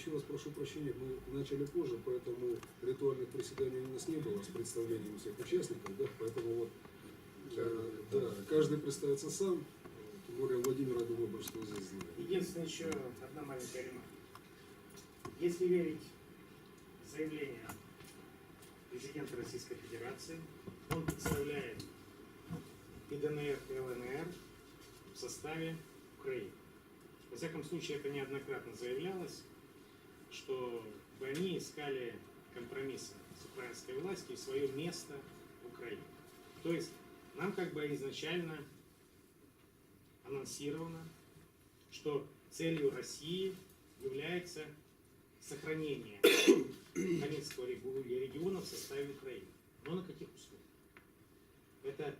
еще раз прошу прощения, мы начали позже, поэтому ритуальных приседаний у нас не было с представлением всех участников, да, поэтому вот, э, да, каждый представится сам, тем более Владимир, я думаю, здесь знает. Единственное, еще одна маленькая ремарка. Если верить заявлению президента Российской Федерации, он представляет и ДНР, и ЛНР в составе Украины. Во всяком случае, это неоднократно заявлялось, что они искали компромисса с украинской властью и свое место в Украине. То есть нам как бы изначально анонсировано, что целью России является сохранение Донецкого региона в составе Украины. Но на каких условиях? Это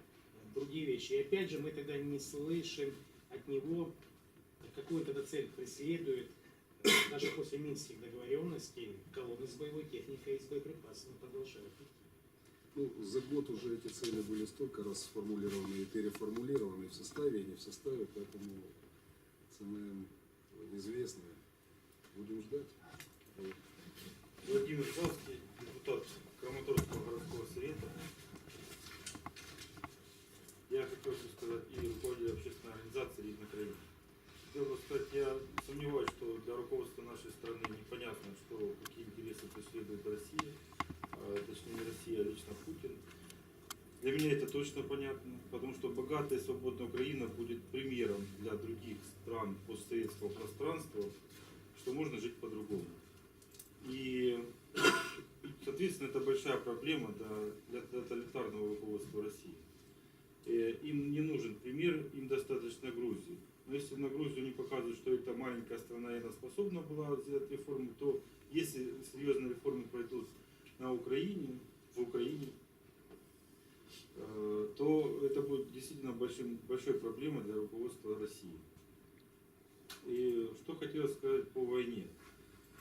другие вещи. И опять же, мы тогда не слышим от него, какую тогда цель преследует, даже после минских договоренностей, колонны с боевой техникой и с боеприпасами продолжают идти. Ну, за год уже эти цели были столько раз сформулированы и переформулированы в составе и не в составе, поэтому цены известны. Будем ждать. Владимир Залский, депутат Краматорского городского совета. Я хотел бы сказать и руководитель общественной организации «Рид на Украине». Хотел бы сказать, я сомневаюсь, что для руководства нашей страны непонятно, что какие интересы преследует Россия, а, точнее не Россия, а лично Путин. Для меня это точно понятно, потому что богатая и свободная Украина будет примером для других стран постсоветского пространства, что можно жить по-другому. И, соответственно, это большая проблема для, тоталитарного руководства России. Э, Им не нужен пример, им достаточно Грузии. Но если на Грузию не показывают, что это маленькая страна, и она способна была сделать реформы, то если серьезные реформы пройдут на Украине, в Украине, э, то это будет действительно большим, большой проблемой для руководства России. И что хотелось сказать по войне.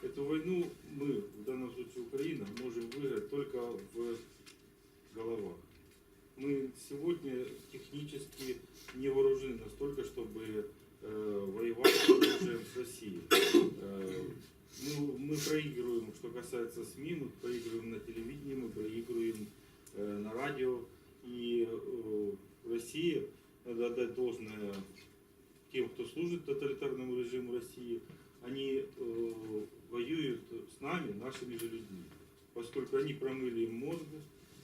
Эту войну мы, в данном случае Украина, можем выиграть только в головах. Мы сегодня технически не вооружены настолько, чтобы э, воевать с Россией. Э, ну, мы проигрываем, что касается СМИ, мы проигрываем на телевидении, мы проигрываем э, на радио. И э, Россия, надо отдать должное тем, кто служит тоталитарному режиму России, они э, воюют с нами, нашими же людьми. Поскольку они промыли им мозг,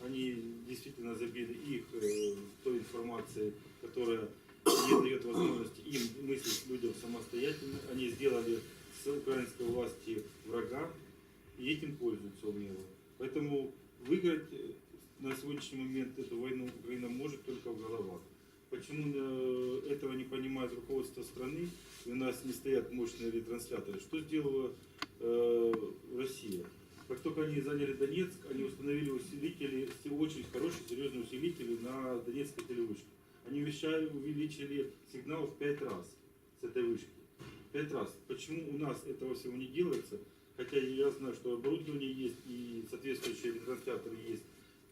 они действительно забили их э, той информацией, которая не дает возможности им мыслить людям самостоятельно. Они сделали с украинской власти врага, и этим пользуются умело. Поэтому выиграть э, на сегодняшний момент эту войну Украина может только в головах. Почему э, этого не понимает руководство страны, и у нас не стоят мощные ретрансляторы? Что сделала э, Россия? Как только они заняли Донецк, они установили усилители, очень хорошие, серьезные усилители на Донецкой телевышке. Они вещали, увеличили сигнал в пять раз с этой вышки. Пять раз. Почему у нас этого всего не делается? Хотя я знаю, что оборудование есть и соответствующие ретрансляторы есть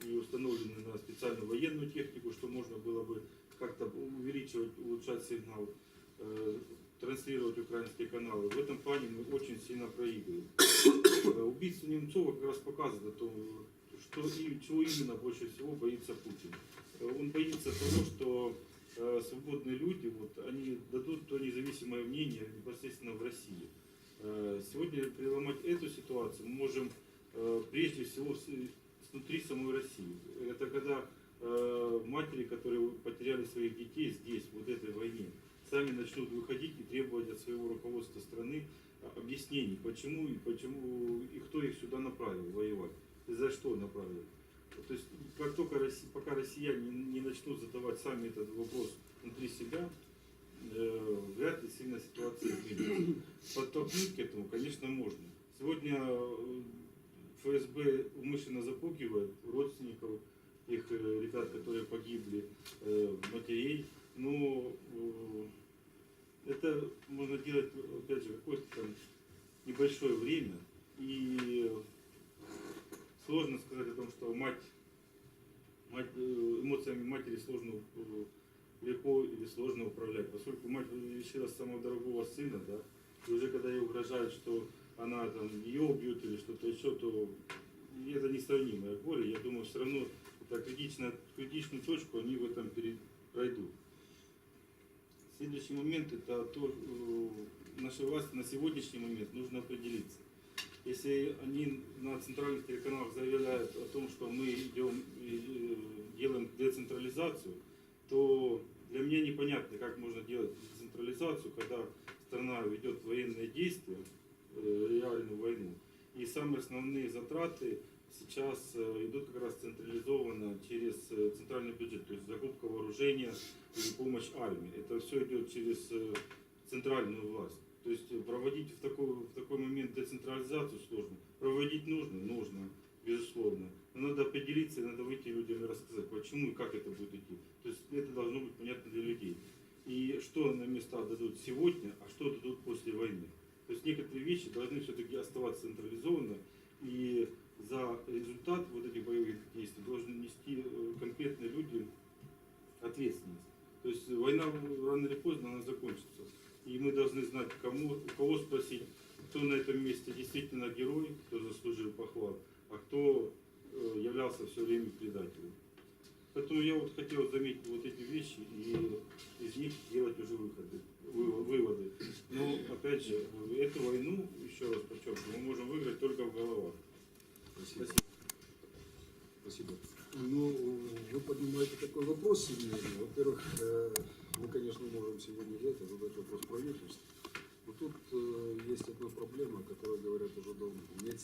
и установлены на специальную военную технику, что можно было бы как-то увеличивать, улучшать сигнал, э, транслировать украинские каналы. В этом плане мы очень сильно проигрываем. Э, Убийство Немцова как раз показывает что чего именно больше всего боится Путин. Э, Он боится того, что э, свободные люди, вот, они дадут то независимое мнение непосредственно в России. Сегодня переломать эту ситуацию мы можем прежде всего снутри самой России. Это когда матери, которые потеряли своих детей здесь, вот этой войне, сами начнут выходить и требовать от своего руководства страны а, объяснений, почему и почему и кто их сюда направил воевать, и за что направил. То есть как только Россия, пока россияне не начнут задавать сами этот вопрос внутри себя, э, вряд ли сильно ситуация изменится. Подтолкнуть к этому, конечно, можно. Сегодня э, ФСБ умышленно запугивает родственников тех э, ребят, которые погибли, э, матерей. Но это можно делать, опять же, какое-то там небольшое время. И сложно сказать о том, что мать, мать э, эмоциями матери сложно э, легко или сложно управлять, поскольку мать лишилась самого дорогого сына, да, и уже когда ей угрожают, что она там ее убьют или что-то еще, то это несравнимое горе. Я думаю, все равно это критичную точку они в этом пройдут. Следующий момент это то, э, нашей власти на сегодняшний момент нужно определиться. Если они на центральных телеканалах заявляют о том, что мы идем э, делаем децентрализацию, то для меня непонятно, как можно делать децентрализацию, когда страна ведет военные действия, э, реальную войну, и самые основные затраты сейчас э, идут как раз централизованно через э, центральный бюджет, то есть закупка вооружения или помощь армии. Это все идет через э, центральную власть. То есть проводить в такой, в такой момент децентрализацию сложно. Проводить нужно? Нужно, безусловно. Но надо определиться, надо выйти людям и рассказать, почему и как это будет идти. То есть это должно быть понятно для людей. И что на места дадут сегодня, а что дадут после войны. То есть некоторые вещи должны все-таки оставаться централизованно, и за результат вот этих боевых действий должны нести э, конкретные люди ответственность. То есть война рано или поздно она закончится. И мы должны знать, кому, кого спросить, кто на этом месте действительно герой, кто заслужил похвал, а кто э, являлся все время предателем. Поэтому я вот хотел заметить вот эти вещи и из них делать уже выходы, вы- выводы. Но опять же, эту войну, еще раз подчеркиваю, мы можем выиграть только в головах. Спасибо. Спасибо. Ну, вы поднимаете такой вопрос серьезный. Во-первых, э, мы, конечно, можем сегодня взять и задать вопрос правительству. Но тут э, есть одна проблема, о которой говорят уже давно. Нет